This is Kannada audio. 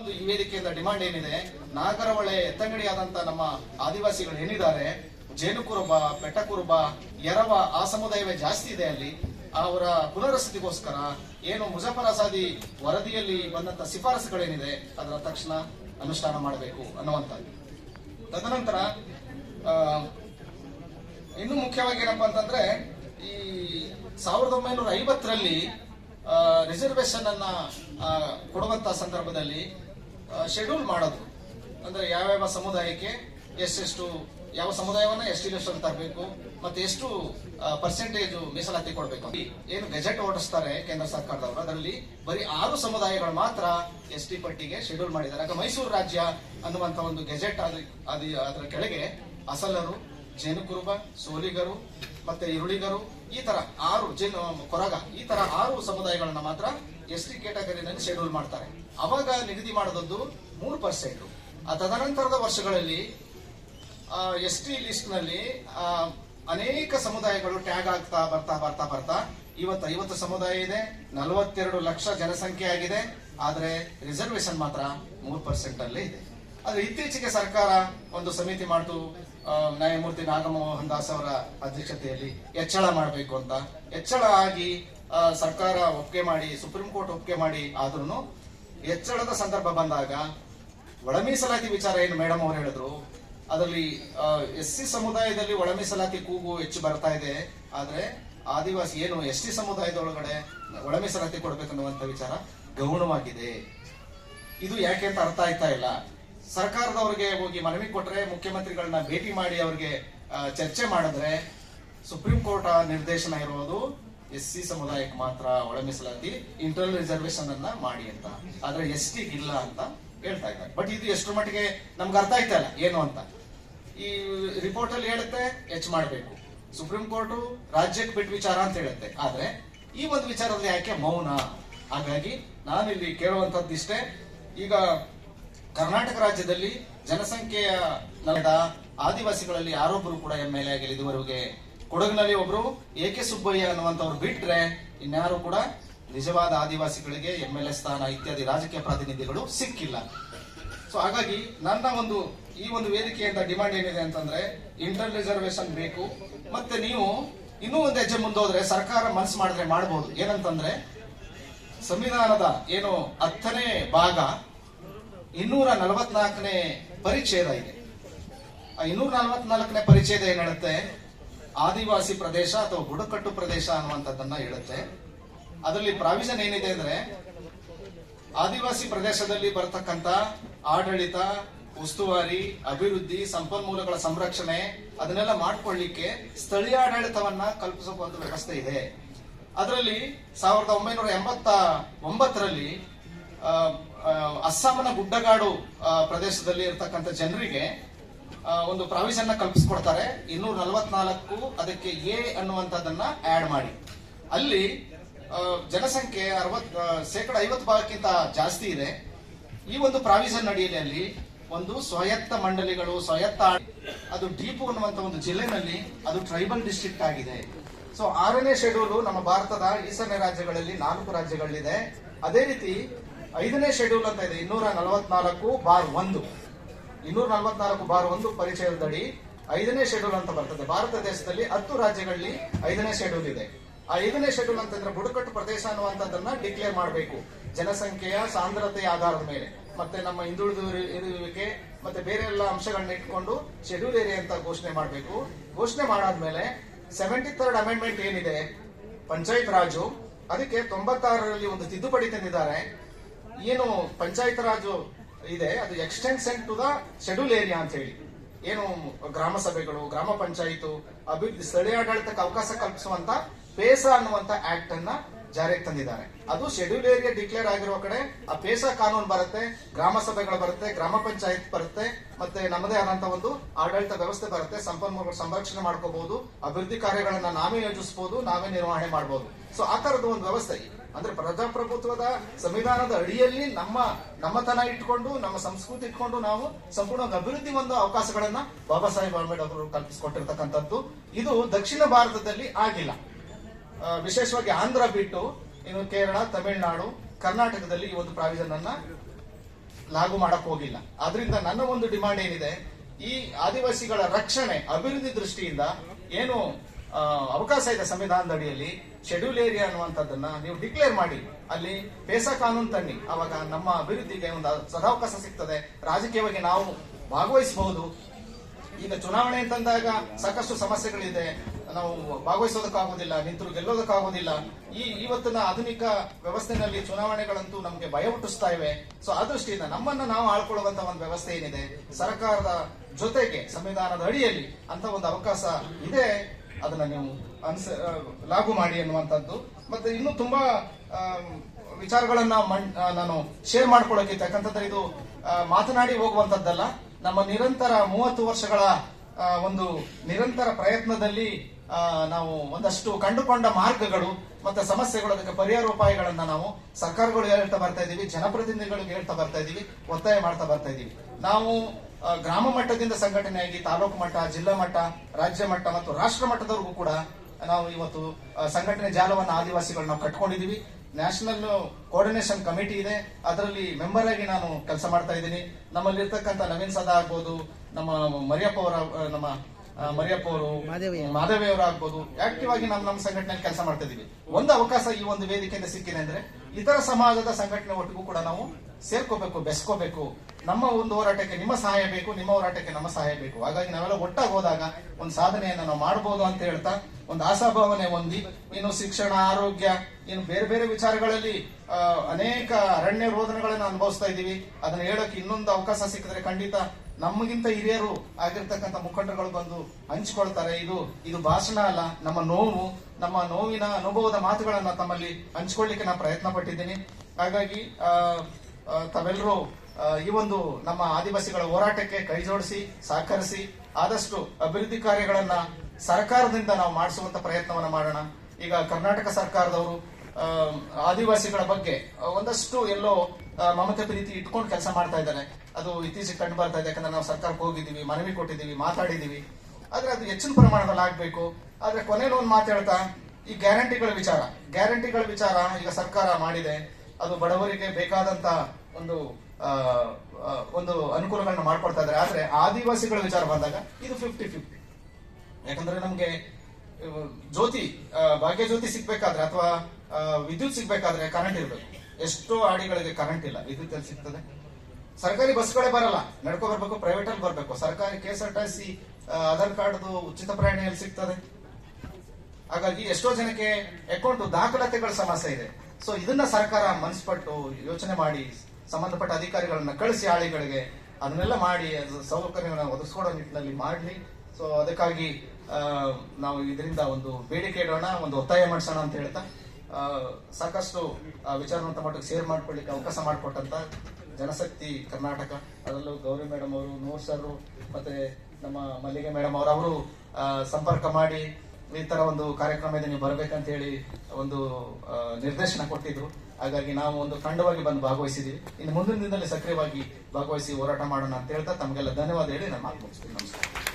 ಒಂದು ಈ ವೇದಿಕೆಯಿಂದ ಡಿಮಾಂಡ್ ಏನಿದೆ, ನಾಗರಹೊಳೆ ಎತ್ತಂಗಡಿಯಾದಂತ ನಮ್ಮ ಆದಿವಾಸಿಗಳು ಏನಿದ್ದಾರೆ, ಜೇನುಕುರುಬ ಬೆಟ್ಟಕುರುಬ ಬೆಟ್ಟ ಕುರುಬ ಎರವ, ಆ ಸಮುದಾಯವೇ ಜಾಸ್ತಿ ಇದೆ ಅಲ್ಲಿ. ಅವರ ಪುನರ್ವಸತಿಗೋಸ್ಕರ ಏನು ಮುಜಫರ್ ಅಸಾದಿ ವರದಿಯಲ್ಲಿ ಬಂದಂತ ಶಿಫಾರಸುಗಳೇನಿದೆ, ಅದರ ತಕ್ಷಣ ಅನುಷ್ಠಾನ ಮಾಡಬೇಕು ಅನ್ನುವಂಥದ್ದು. ತದನಂತರ ಇನ್ನು ಮುಖ್ಯವಾಗಿ ಏನಪ್ಪಾ ಅಂತಂದ್ರೆ, ಈ ಸಾವಿರದ ಒಂಬೈನೂರ ಐವತ್ತರಲ್ಲಿ ರಿಸರ್ವೇಶನ್ ಅನ್ನ ಕೊಡುವಂತ ಸಂದರ್ಭದಲ್ಲಿ ಶೆಡ್ಯೂಲ್ ಮಾಡೋದು. ಅಂದ್ರೆ ಯಾವ್ಯಾವ ಸಮುದಾಯಕ್ಕೆ ಎಷ್ಟೆಷ್ಟು, ಯಾವ ಸಮುದಾಯವನ್ನ ಎಷ್ಟು ಇಲೆಕ್ಷನ್ ತರಬೇಕು, ಮತ್ತೆ ಎಷ್ಟು ಪರ್ಸೆಂಟೇಜ್ ಮೀಸಲಾತಿ ಕೊಡಬೇಕು ಏನು ಗೆಜೆಟ್ ಓಡಿಸ್ತಾರೆ ಕೇಂದ್ರ ಸರ್ಕಾರದವರು, ಅದರಲ್ಲಿ ಬರೀ ಆರು ಸಮುದಾಯಗಳು ಮಾತ್ರ ಎಸ್ ಟಿ ಪಟ್ಟಿಗೆ ಶೆಡ್ಯೂಲ್ ಮಾಡಿದ್ದಾರೆ. ಮೈಸೂರು ರಾಜ್ಯ ಅನ್ನುವಂತ ಒಂದು ಗೆಜೆಟ್ ಅದು ಅದು ಅದರ ಕೆಳಗೆ ಅಸಲರು ಜೇನುಕುರುಬ ಸೋಲಿಗರು ಮತ್ತೆ ಇರುಳಿಗರು ಈ ತರ ಆರು ಜೇನು ಕೊರಗ ಈ ತರ ಆರು ಸಮುದಾಯಗಳನ್ನ ಮಾತ್ರ ಎಸ್ ಟಿ ಕೇಟಗರಿನಲ್ಲಿ ಶೆಡ್ಯೂಲ್ ಮಾಡ್ತಾರೆ. ಅವಾಗ ನಿಗದಿ ಮಾಡದದ್ದು ಮೂರು ಪರ್ಸೆಂಟ್ ತದನಂತರದ ವರ್ಷಗಳಲ್ಲಿ ಎಸ್ ಟಿ ಲಿಸ್ಟ್ನಲ್ಲಿ ಆ, ಅನೇಕ ಸಮುದಾಯಗಳು ಟ್ಯಾಗ್ ಆಗ್ತಾ ಬರ್ತಾ ಬರ್ತಾ ಬರ್ತಾ ಇವತ್ತು ಐವತ್ತು ಸಮುದಾಯ ಇದೆ ನಲವತ್ತೆರಡು ಲಕ್ಷ ಜನಸಂಖ್ಯೆ ಆಗಿದೆ ಆದರೆ ರಿಸರ್ವೇಶನ್ ಮಾತ್ರ ಮೂರು ಪರ್ಸೆಂಟ್ ಅಲ್ಲೇ ಇದೆ. ಆದ್ರೆ ಇತ್ತೀಚೆಗೆ ಸರ್ಕಾರ ಒಂದು ಸಮಿತಿ ಮಾಡಿತು ಆ, ನ್ಯಾಯಮೂರ್ತಿ ನಾಗಮೋಹನ್ ದಾಸ್ ಅವರ ಅಧ್ಯಕ್ಷತೆಯಲ್ಲಿ ಹೆಚ್ಚಳ ಮಾಡಬೇಕು ಅಂತ. ಹೆಚ್ಚಳ ಆಗಿ ಸರ್ಕಾರ ಒಪ್ಪಿಗೆ ಮಾಡಿ, ಸುಪ್ರೀಂ ಕೋರ್ಟ್ ಒಪ್ಪಿಗೆ ಮಾಡಿ ಆದ್ರೂ ಹೆಚ್ಚಳದ ಸಂದರ್ಭ ಬಂದಾಗ ಒಳ ಮೀಸಲಾತಿ ವಿಚಾರ ಏನು ಮೇಡಮ್ ಅವರು ಹೇಳಿದ್ರು? ಅದರಲ್ಲಿ ಎಸ್ ಸಿ ಸಮುದಾಯದಲ್ಲಿ ಒಳ ಮೀಸಲಾತಿ ಕೂಗು ಹೆಚ್ಚು ಬರ್ತಾ ಇದೆ. ಆದ್ರೆ ಆದಿವಾಸಿ ಏನು ಎಸ್ ಟಿ ಸಮುದಾಯದೊಳಗಡೆ ಒಳ ಮೀಸಲಾತಿ ಕೊಡ್ಬೇಕನ್ನುವಂತ ವಿಚಾರ ಗೌಣವಾಗಿದೆ. ಇದು ಯಾಕೆ ಅಂತ ಅರ್ಥ ಆಯ್ತಾ ಇಲ್ಲ? ಸರ್ಕಾರದವ್ರಿಗೆ ಹೋಗಿ ಮನವಿ ಕೊಟ್ರೆ ಮುಖ್ಯಮಂತ್ರಿಗಳನ್ನ ಭೇಟಿ ಮಾಡಿ ಅವ್ರಿಗೆ ಚರ್ಚೆ ಮಾಡಿದ್ರೆ ಸುಪ್ರೀಂ ಕೋರ್ಟ್ ನಿರ್ದೇಶನ ಇರೋದು ಎಸ್ ಸಿ ಸಮುದಾಯಕ್ಕೆ ಮಾತ್ರ ಒಳ ಮೀಸಲಾತಿ, ಇಂಟರ್ನಲ್ ರಿಸರ್ವೇಶನ್ ಅನ್ನ ಮಾಡಿ ಅಂತ. ಆದ್ರೆ ಎಸ್ ಟಿ ಇಲ್ಲ ಅಂತ ಹೇಳ್ತಾ ಇದ್ದಾರೆ. ಬಟ್ ಇದು ಎಷ್ಟು ಮಟ್ಟಿಗೆ ನಮ್ಗೆ ಅರ್ಥ ಆಯ್ತಾ ಇಲ್ಲ, ಏನು ಅಂತ. ಈ ರಿಪೋರ್ಟ್ ಅಲ್ಲಿ ಹೇಳುತ್ತೆ ಹೆಚ್ಚು ಮಾಡಬೇಕು. ಸುಪ್ರೀಂ ಕೋರ್ಟ್ ರಾಜ್ಯಕ್ಕೆ ಬಿಟ್ಟು ವಿಚಾರ ಅಂತ ಹೇಳುತ್ತೆ. ಆದ್ರೆ ಈ ಒಂದು ವಿಚಾರದಲ್ಲಿ ಯಾಕೆ ಮೌನ? ಹಾಗಾಗಿ ನಾನಿಲ್ಲಿ ಕೇಳುವಂತದ್ದು ಇಷ್ಟೇ ಈಗ ಕರ್ನಾಟಕ ರಾಜ್ಯದಲ್ಲಿ ಜನಸಂಖ್ಯೆಯ ಆದಿವಾಸಿಗಳಲ್ಲಿ ಯಾರೊಬ್ಬರು ಕೂಡ ಎಂ ಎಲ್ ಎ ಆಗಿಲ್ಲ. ಇದುವರೆಗೆ ಕೊಡಗಿನಲ್ಲಿ ಒಬ್ರು, ಎ ಕೆ ಸುಬ್ಬಯ್ಯ ಅನ್ನುವಂಥವ್ರು ಬಿಟ್ರೆ ಇನ್ಯಾರು ಕೂಡ ನಿಜವಾದ ಆದಿವಾಸಿಗಳಿಗೆ ಎಂ ಎಲ್ ಎ ಸ್ಥಾನ ಇತ್ಯಾದಿ ರಾಜಕೀಯ ಪ್ರತಿನಿಧಿಗಳು ಸಿಕ್ಕಿಲ್ಲ. ಸೊ ಹಾಗಾಗಿ ನನ್ನ ಒಂದು, ಈ ಒಂದು ವೇದಿಕೆಯಿಂದ ಡಿಮಾಂಡ್ ಏನಿದೆ ಅಂತಂದ್ರೆ ಇಂಟರ್ ರಿಸರ್ವೇಶನ್ ಬೇಕು. ಮತ್ತೆ ನೀವು ಇನ್ನೂ ಒಂದು ಹೆಜ್ಜೆ ಮುಂದೋದ್ರೆ ಸರ್ಕಾರ ಮನಸ್ಸು ಮಾಡಿದ್ರೆ ಮಾಡಬಹುದು ಏನಂತಂದ್ರೆ ಸಂವಿಧಾನದ ಏನು ಹತ್ತನೇ ಭಾಗ ಇನ್ನೂರ ನಲವತ್ನಾಲ್ಕನೇ ಪರಿಚ್ಛೇದ ಇದೆ. ಆ ಇನ್ನೂರ ನಲವತ್ನಾಲ್ಕನೇ ಪರಿಚ್ಛೇದ ಏನ್ ಹೇಳುತ್ತೆ? ಆದಿವಾಸಿ ಪ್ರದೇಶ ಅಥವಾ ಬುಡಕಟ್ಟು ಪ್ರದೇಶ ಅನ್ನುವಂಥದ್ದನ್ನ ಹೇಳುತ್ತೆ. ಅದರಲ್ಲಿ ಪ್ರಾವಿಷನ್ ಏನಿದೆ ಅಂದ್ರೆ, ಆದಿವಾಸಿ ಪ್ರದೇಶದಲ್ಲಿ ಬರತಕ್ಕಂತ ಆಡಳಿತ, ಉಸ್ತುವಾರಿ, ಅಭಿವೃದ್ಧಿ, ಸಂಪನ್ಮೂಲಗಳ ಸಂರಕ್ಷಣೆ, ಅದನ್ನೆಲ್ಲ ಮಾಡಿಕೊಳ್ಳಿಕ್ಕೆ ಸ್ಥಳೀಯ ಆಡಳಿತವನ್ನ ಕಲ್ಪಿಸುವ ಒಂದು ವ್ಯವಸ್ಥೆ ಇದೆ. ಅದರಲ್ಲಿ ಸಾವಿರದ ಒಂಬೈನೂರ ಎಂಬತ್ತ ಒಂಬತ್ತರಲ್ಲಿ ಅಸ್ಸಾಂನ ಗುಡ್ಡಗಾಡು ಪ್ರದೇಶದಲ್ಲಿ ಇರತಕ್ಕಂತ ಜನರಿಗೆ ಒಂದು ಪ್ರಾವಿಷನ್ ಕಲ್ಪಿಸ್ಕೊಡ್ತಾರೆ. ಇನ್ನೂರ ನಲವತ್ನಾಲ್ಕು ಅದಕ್ಕೆ ಎ ಅನ್ನುವಂಥದ್ದನ್ನ ಆಡ್ ಮಾಡಿ. ಅಲ್ಲಿ ಜನಸಂಖ್ಯೆ ಅರವತ್ ಶೇಕಡ ಐವತ್ತು ಭಾಗಕ್ಕಿಂತ ಜಾಸ್ತಿ ಇದೆ. ಈ ಒಂದು ಪ್ರಾವಿಷನ್ ಅಡಿಯಲ್ಲಿ ಒಂದು ಸ್ವಾಯತ್ತ ಮಂಡಳಿಗಳು, ಸ್ವಾಯತ್ತ ಅದು ಡೀಪು ಅನ್ನುವಂತ ಒಂದು ಜಿಲ್ಲೆನಲ್ಲಿ ಅದು ಟ್ರೈಬಲ್ ಡಿಸ್ಟ್ರಿಕ್ಟ್ ಆಗಿದೆ. ಸೊ, ಆರನೇ ಶೆಡ್ಯೂಲ್ ನಮ್ಮ ಭಾರತದ ಈಶಾನ್ಯ ರಾಜ್ಯಗಳಲ್ಲಿ ನಾಲ್ಕು ರಾಜ್ಯಗಳಿದೆ ಅದೇ ರೀತಿ ಐದನೇ ಶೆಡ್ಯೂಲ್ ಅಂತ ಇದೆ, ಇನ್ನೂರ ನಲವತ್ನಾಲ್ಕು ಬಾರ್ ಒಂದು. ಇನ್ನೂರ ನಲವತ್ನಾಲ್ಕು ಬಾರ್ ಒಂದು ಪರಿಚಯದಡಿ ಐದನೇ ಶೆಡ್ಯೂಲ್ ಅಂತ ಬರ್ತದೆ. ಭಾರತ ದೇಶದಲ್ಲಿ ಹತ್ತು ರಾಜ್ಯಗಳಲ್ಲಿ ಐದನೇ ಶೆಡ್ಯೂಲ್ ಇದೆ. ಆ ಐದನೇ ಶೆಡ್ಯೂಲ್ ಅಂತಂದ್ರೆ ಬುಡಕಟ್ಟು ಪ್ರದೇಶ ಅನ್ನುವಂಥದ್ದನ್ನ ಡಿಕ್ಲೇರ್ ಮಾಡಬೇಕು. ಜನಸಂಖ್ಯೆಯ ಸಾಂದ್ರತೆಯ ಆಧಾರದ ಮೇಲೆ. ಮತ್ತೆ ನಮ್ಮ ಹಿಂದುಳಿದು ಇರುವಿಕೆ, ಮತ್ತೆ ಬೇರೆ ಎಲ್ಲ ಅಂಶಗಳನ್ನ ಇಟ್ಕೊಂಡು ಶೆಡ್ಯೂಲ್ ಏರಿಯಾ ಅಂತ ಘೋಷಣೆ ಮಾಡಬೇಕು. ಘೋಷಣೆ ಮಾಡಾದ್ಮೇಲೆ ಸೆವೆಂಟಿ ಥರ್ಡ್ ಅಮೆಂಡ್ಮೆಂಟ್ ಏನಿದೆ, ಪಂಚಾಯತ್ ರಾಜು, ಅದಕ್ಕೆ ತೊಂಬತ್ತಾರರಲ್ಲಿ ಒಂದು ತಿದ್ದುಪಡಿ ತಂದಿದ್ದಾರೆ. ಏನು ಪಂಚಾಯತ್ ರಾಜ್ ಇದೆ, ಅದು extension to the schedule area ಅಂತ ಹೇಳಿ. ಏನು ಗ್ರಾಮ ಸಭೆಗಳು, ಗ್ರಾಮ ಪಂಚಾಯಿತು, ಅಭಿವೃದ್ಧಿ ಸ್ಥಳೀಯ ಆಡಳಿತಕ್ಕೆ ಅವಕಾಶ ಕಲ್ಪಿಸುವಂತ ಪೇಸ ಅನ್ನುವಂತ ಆಕ್ಟ್ ಅನ್ನ ಜಾರಿಗೆ ತಂದಿದ್ದಾರೆ. ಅದು ಶೆಡ್ಯೂಲ್ ಏರಿಯಾ ಡಿಕ್ಲೇರ್ ಆಗಿರುವ ಕಡೆ ಆ ಪೇಸ ಕಾನೂನು ಬರುತ್ತೆ, ಗ್ರಾಮ ಸಭೆಗಳು ಬರುತ್ತೆ, ಗ್ರಾಮ ಪಂಚಾಯತ್ ಬರುತ್ತೆ, ಮತ್ತೆ ನಮ್ಮದೇ ಆದಂತ ಒಂದು ಆಡಳಿತ ವ್ಯವಸ್ಥೆ ಬರುತ್ತೆ ಸಂಪನ್ಮೂಲ ಸಂರಕ್ಷಣೆ ಮಾಡ್ಕೋಬಹುದು, ಅಭಿವೃದ್ಧಿ ಕಾರ್ಯಗಳನ್ನ ನಾವೇ ಯೋಜಿಸಬಹುದು ನಾವೇ ನಿರ್ವಹಣೆ ಮಾಡಬಹುದು ಸೊ ಆ ತರದ ಒಂದು ವ್ಯವಸ್ಥೆ. ಅಂದ್ರೆ ಪ್ರಜಾಪ್ರಭುತ್ವದ ಸಂವಿಧಾನದ ಅಡಿಯಲ್ಲಿ ನಮ್ಮ ನಮ್ಮತನ ಇಟ್ಕೊಂಡು ನಮ್ಮ ಸಂಸ್ಕೃತಿ ಇಟ್ಕೊಂಡು ನಾವು ಸಂಪೂರ್ಣ ಅಭಿವೃದ್ಧಿ ಒಂದು ಅವಕಾಶಗಳನ್ನ ಬಾಬಾ ಸಾಹೇಬ್ ಅಂಬೇಡ್ಕರ್ ಅವರು ಕಲ್ಪಿಸಿಕೊಟ್ಟಿರ್ತಕ್ಕಂಥದ್ದು. ಇದು ದಕ್ಷಿಣ ಭಾರತದಲ್ಲಿ ಆಗಿಲ್ಲ. ವಿಶೇಷವಾಗಿ ಆಂಧ್ರ ಬಿಟ್ಟು ಇನ್ನು ಕೇರಳ, ತಮಿಳುನಾಡು, ಕರ್ನಾಟಕದಲ್ಲಿ ಈ ಒಂದು ಪ್ರಾವಿಷನ್ ಅನ್ನ ಲಾಗು ಮಾಡಕ್ ಹೋಗಿಲ್ಲ. ಆದ್ರಿಂದ ನನ್ನ ಒಂದು ಡಿಮಾಂಡ್ ಏನಿದೆ, ಈ ಆದಿವಾಸಿಗಳ ರಕ್ಷಣೆ, ಅಭಿವೃದ್ಧಿ ದೃಷ್ಟಿಯಿಂದ ಏನು ಅವಕಾಶ ಇದೆ ಸಂವಿಧಾನದ ಅಡಿಯಲ್ಲಿ ಶೆಡ್ಯೂಲ್ ಏರಿಯಾ ಅನ್ನುವಂಥದ್ದನ್ನ ನೀವು ಡಿಕ್ಲೇರ್ ಮಾಡಿ. ಅಲ್ಲಿ ಪೇಸ ಕಾನೂನು ತನ್ನಿ. ಅವಾಗ ನಮ್ಮ ಅಭಿವೃದ್ಧಿಗೆ ಒಂದು ಸದಾವಕಾಶ ಸಿಗ್ತದೆ. ರಾಜಕೀಯವಾಗಿ ನಾವು ಭಾಗವಹಿಸಬಹುದು. ಈಗ ಚುನಾವಣೆ ಅಂತಂದಾಗ ಸಾಕಷ್ಟು ಸಮಸ್ಯೆಗಳಿದೆ. ನಾವು ಭಾಗವಹಿಸೋದಕ್ಕಾಗೋದಿಲ್ಲ ನಿಂತರು ಗೆಲ್ಲೋದಕ್ಕಾಗೋದಿಲ್ಲ ಈ ಇವತ್ತಿನ ಆಧುನಿಕ ವ್ಯವಸ್ಥೆನಲ್ಲಿ ಚುನಾವಣೆಗಳಂತೂ ನಮಗೆ ಭಯ ಹುಟ್ಟಿಸ್ತಾ ಇವೆ. ಸೊ ಆ ದೃಷ್ಟಿಯಿಂದ ನಮ್ಮನ್ನ ನಾವು ಆಳ್ಕೊಳ್ಳುವಂತ ಒಂದು ವ್ಯವಸ್ಥೆ ಏನಿದೆ? ಸರ್ಕಾರದ ಜೊತೆಗೆ, ಸಂವಿಧಾನದ ಅಡಿಯಲ್ಲಿ ಅಂತ ಒಂದು ಅವಕಾಶ ಇದೆ. ಅದನ್ನ ನೀವು ಅನ್ಸ ಲಾಗು ಮಾಡಿ ಅನ್ನುವಂಥದ್ದು ಮತ್ತೆ ಇನ್ನೂ ತುಂಬಾ ವಿಚಾರಗಳನ್ನ ನಾನು ಶೇರ್ ಮಾಡ್ಕೊಳ್ಳೋಕ್ಕಿತ್ತು ಯಾಕಂತಂದ್ರೆ ಇದು ಮಾತನಾಡಿ ಹೋಗುವಂತದ್ದಲ್ಲ ನಮ್ಮ ನಿರಂತರ ಮೂವತ್ತು ವರ್ಷಗಳ ಒಂದು ನಿರಂತರ ಪ್ರಯತ್ನದಲ್ಲಿ ನಾವು ಒಂದಷ್ಟು ಕಂಡುಕೊಂಡ ಮಾರ್ಗಗಳು ಮತ್ತೆ ಸಮಸ್ಯೆಗಳು, ಅದಕ್ಕೆ ಪರಿಹಾರೋಪಾಯಗಳನ್ನ ನಾವು ಸರ್ಕಾರಗಳು ಹೇಳ್ತಾ ಬರ್ತಾ ಇದೀವಿ, ಜನಪ್ರತಿನಿಧಿಗಳಿಗೆ ಹೇಳ್ತಾ ಬರ್ತಾ ಇದೀವಿ, ಒತ್ತಾಯ ಮಾಡ್ತಾ ಬರ್ತಾ ಇದೀವಿ. ನಾವು ಗ್ರಾಮ ಮಟ್ಟದಿಂದ ಸಂಘಟನೆಯಾಗಿ ತಾಲೂಕು ಮಟ್ಟ, ಜಿಲ್ಲಾ ಮಟ್ಟ, ರಾಜ್ಯ ಮಟ್ಟ ಮತ್ತು ರಾಷ್ಟ್ರ ಮಟ್ಟದವರೆಗೂ ಕೂಡ ನಾವು ಇವತ್ತು ಸಂಘಟನೆ ಜಾಲವನ್ನು ಆದಿವಾಸಿಗಳು ನಾವು ಕಟ್ಕೊಂಡಿದ್ದೀವಿ. ನ್ಯಾಷನಲ್ ಕೋಆರ್ಡಿನೇಷನ್ ಕಮಿಟಿ ಇದೆ. ಅದರಲ್ಲಿ ಮೆಂಬರ್ ಆಗಿ ನಾನು ಕೆಲಸ ಮಾಡ್ತಾ ಇದ್ದೀನಿ. ನಮ್ಮಲ್ಲಿರ್ತಕ್ಕಂಥ ನವೀನ್ ಸದಾ ಆಗ್ಬೋದು, ನಮ್ಮ ಮರಿಯಪ್ಪ ಅವರ ನಮ್ಮ ಮರಿಯಪ್ಪ ಅವರು ಮಾಧವಿ ಅವರು ಆಗ್ಬೋದು. ಆಕ್ಟಿವ್ ಆಗಿ ನಮ್ಮ ನಮ್ಮ ಸಂಘಟನೆಯಲ್ಲಿ ಕೆಲಸ ಮಾಡ್ತಾ ಇದೀವಿ ಒಂದು ಅವಕಾಶ ಈ ಒಂದು ವೇದಿಕೆಯಿಂದ ಸಿಕ್ಕಿದೆ ಅಂದ್ರೆ ಇತರ ಸಮಾಜದ ಸಂಘಟನೆ ಒಟ್ಟಿಗೂ ಕೂಡ ನಾವು ಸೇರ್ಕೋಬೇಕು ಬೆಸ್ಕೋಬೇಕು. ನಮ್ಮ ಒಂದು ಹೋರಾಟಕ್ಕೆ ನಿಮ್ಮ ಸಹಾಯ ಬೇಕು ನಿಮ್ಮ ಹೋರಾಟಕ್ಕೆ ನಮ್ಮ ಸಹಾಯ ಬೇಕು. ಹಾಗಾಗಿ ನಾವೆಲ್ಲ ಒಟ್ಟಾಗಿ ಹೋದಾಗ ಒಂದು ಸಾಧನೆಯನ್ನ ನಾವು ಮಾಡಬಹುದು ಅಂತ ಹೇಳ್ತಾ ಒಂದು ಆಶಾಭಾವನೆ ಹೊಂದಿ ಇನ್ನು ಶಿಕ್ಷಣ ಆರೋಗ್ಯ ಇನ್ನು ಬೇರೆ ಬೇರೆ ವಿಚಾರಗಳಲ್ಲಿ ಅನೇಕ ಅರಣ್ಯ ರೋಧನಗಳನ್ನು ಅನುಭವಿಸ್ತಾ ಇದ್ದೀವಿ. ಅದನ್ನ ಹೇಳಕ್ಕೆ ಇನ್ನೊಂದು ಅವಕಾಶ ಸಿಕ್ಕಿದ್ರೆ ಖಂಡಿತ ನಮಗಿಂತ ಹಿರಿಯರು ಆಗಿರ್ತಕ್ಕಂಥ ಮುಖಂಡರುಗಳು ಬಂದು ಹಂಚಿಕೊಳ್ತಾರೆ. ಇದು ಇದು ಭಾಷಣ ಅಲ್ಲ, ನಮ್ಮ ನೋವು, ನಮ್ಮ ನೋವಿನ ಅನುಭವದ ಮಾತುಗಳನ್ನ ತಮ್ಮಲ್ಲಿ ಹಂಚಿಕೊಳ್ಳಿಕ್ಕೆ ನಾನು ಪ್ರಯತ್ನ ಪಟ್ಟಿದ್ದೀನಿ ಹಾಗಾಗಿ ತಾವೆಲ್ಲರೂ ಈ ಒಂದು ನಮ್ಮ ಆದಿವಾಸಿಗಳ ಹೋರಾಟಕ್ಕೆ ಕೈ ಜೋಡಿಸಿ, ಸಹಕರಿಸಿ, ಆದಷ್ಟು ಅಭಿವೃದ್ಧಿ ಕಾರ್ಯಗಳನ್ನ ಸರ್ಕಾರದಿಂದ ನಾವು ಮಾಡಿಸುವಂತ ಪ್ರಯತ್ನವನ್ನ ಮಾಡೋಣ. ಈಗ ಕರ್ನಾಟಕ ಸರ್ಕಾರದವರು ಆದಿವಾಸಿಗಳ ಬಗ್ಗೆ ಒಂದಷ್ಟು ಎಲ್ಲೋ ಮಮತೆ ಪ್ರೀತಿ ಇಟ್ಕೊಂಡು ಕೆಲಸ ಮಾಡ್ತಾ ಇದ್ದಾರೆ ಅದು ಇತ್ತೀಚೆಗೆ ಕಂಡು ಬರ್ತಾ ಇದೆ. ಯಾಕಂದ್ರೆ ನಾವು ಸರ್ಕಾರಕ್ಕೆ ಹೋಗಿದ್ದೀವಿ, ಮನವಿ ಕೊಟ್ಟಿದ್ದೀವಿ, ಮಾತಾಡಿದ್ದೀವಿ. ಆದ್ರೆ ಅದು ಹೆಚ್ಚಿನ ಪ್ರಮಾಣದಲ್ಲಿ ಆಗ್ಬೇಕು. ಆದ್ರೆ ಕೊನೆಯಲ್ಲಿ ಒಂದು ಮಾತು ಹೇಳ್ತಾ, ಈ ಗ್ಯಾರಂಟಿಗಳ ವಿಚಾರ. ಗ್ಯಾರಂಟಿಗಳ ವಿಚಾರ ಈಗ ಸರ್ಕಾರ ಮಾಡಿದೆ. ಅದು ಬಡವರಿಗೆ ಬೇಕಾದಂತ ಒಂದು ಒಂದು ಅನುಕೂಲಗಳನ್ನ ಮಾಡ್ಕೊಡ್ತಾ ಇದ್ದಾರೆ. ಆದ್ರೆ ಆದಿವಾಸಿಗಳ ವಿಚಾರ ಬಂದಾಗ ಇದು ಫಿಫ್ಟಿ ಫಿಫ್ಟಿ ಯಾಕಂದ್ರೆ ನಮ್ಗೆ ಜ್ಯೋತಿ ಭಾಗ್ಯ ಜ್ಯೋತಿ ಸಿಗ್ಬೇಕಾದ್ರೆ ಅಥವಾ ವಿದ್ಯುತ್ ಸಿಗ್ಬೇಕಾದ್ರೆ ಕರೆಂಟ್ ಇರ್ಬೇಕು. ಎಷ್ಟೋ ಆಡಿಗಳಿಗೆ ಕರೆಂಟ್ ಇಲ್ಲ. ವಿದ್ಯುತ್ ಅಲ್ಲಿ ಸಿಗ್ತದೆ? ಸರ್ಕಾರಿ ಬಸ್ಗಳೇ ಬರಲ್ಲ. ನಡ್ಕೊ ಬರ್ಬೇಕು ಪ್ರೈವೇಟ್ ಅಲ್ಲಿ ಬರ್ಬೇಕು. ಸರ್ಕಾರಿ K S R T C Aadhaar card ಉಚಿತ ಪ್ರಯಾಣ ಎಲ್ಲಿ ಸಿಗ್ತದೆ? ಹಾಗಾಗಿ ಎಷ್ಟೋ ಜನಕ್ಕೆ ಅಕೌಂಟ್ ದಾಖಲಾತಿಗಳ ಸಮಸ್ಯೆ ಇದೆ. ಸೊ ಇದನ್ನ ಸರ್ಕಾರ ಮನಸ್ಪಟ್ಟು ಯೋಚನೆ ಮಾಡಿ, ಸಂಬಂಧಪಟ್ಟ ಅಧಿಕಾರಿಗಳನ್ನ ಕಳಿಸಿ ಹಾಳಿಗಳಿಗೆ ಅದನ್ನೆಲ್ಲ ಮಾಡಿ ಸೌಕರ್ಯಗಳನ್ನ ಒದಗಿಸ್ಕೊಡೋ ನಿಟ್ಟಿನಲ್ಲಿ ಮಾಡಲಿ. ಸೊ ಅದಕ್ಕಾಗಿ ನಾವು ಇದರಿಂದ ಒಂದು ಬೇಡಿಕೆ ಇಡೋಣ, ಒಂದು ಒತ್ತಾಯ ಮಾಡಿಸೋಣ ಅಂತ ಹೇಳ್ತಾ ಸಾಕಷ್ಟು ವಿಚಾರವಂತ ಮಟ್ಟಕ್ಕೆ ಶೇರ್ ಮಾಡ್ಕೊಳ್ಳಿಕ್ಕೆ ಅವಕಾಶ ಮಾಡಿಕೊಟ್ಟಂತ ಜನಶಕ್ತಿ ಕರ್ನಾಟಕ. ಅದರಲ್ಲೂ ಗೌರಿ ಮೇಡಮ್ ಅವರು, ನೂರ್ ಸರ್ ಮತ್ತೆ ನಮ್ಮ ಮಲ್ಲಿಗೆ ಮೇಡಮ್ ಅವರು ಅವರು ಸಂಪರ್ಕ ಮಾಡಿ ಈ ತರ ಒಂದು ಕಾರ್ಯಕ್ರಮ ಇದೆ ನೀವು ಬರಬೇಕಂತ ಹೇಳಿ ಒಂದು ನಿರ್ದೇಶನ ಕೊಟ್ಟಿದ್ರು. ಹಾಗಾಗಿ ನಾವು ಒಂದು ಖಂಡವಾಗಿ ಬಂದು ಭಾಗವಹಿಸಿದ್ವಿ. ಇನ್ನು ಮುಂದಿನ ದಿನದಲ್ಲಿ ಸಕ್ರಿಯವಾಗಿ ಭಾಗವಹಿಸಿ ಹೋರಾಟ ಮಾಡೋಣ ಅಂತ ಹೇಳ್ತಾ ತಮಗೆಲ್ಲ ಧನ್ಯವಾದ ಹೇಳಿ ನಾನು ಮಾತು ಮುಗಿಸ್ತೀನಿ. ನಮಸ್ಕಾರ.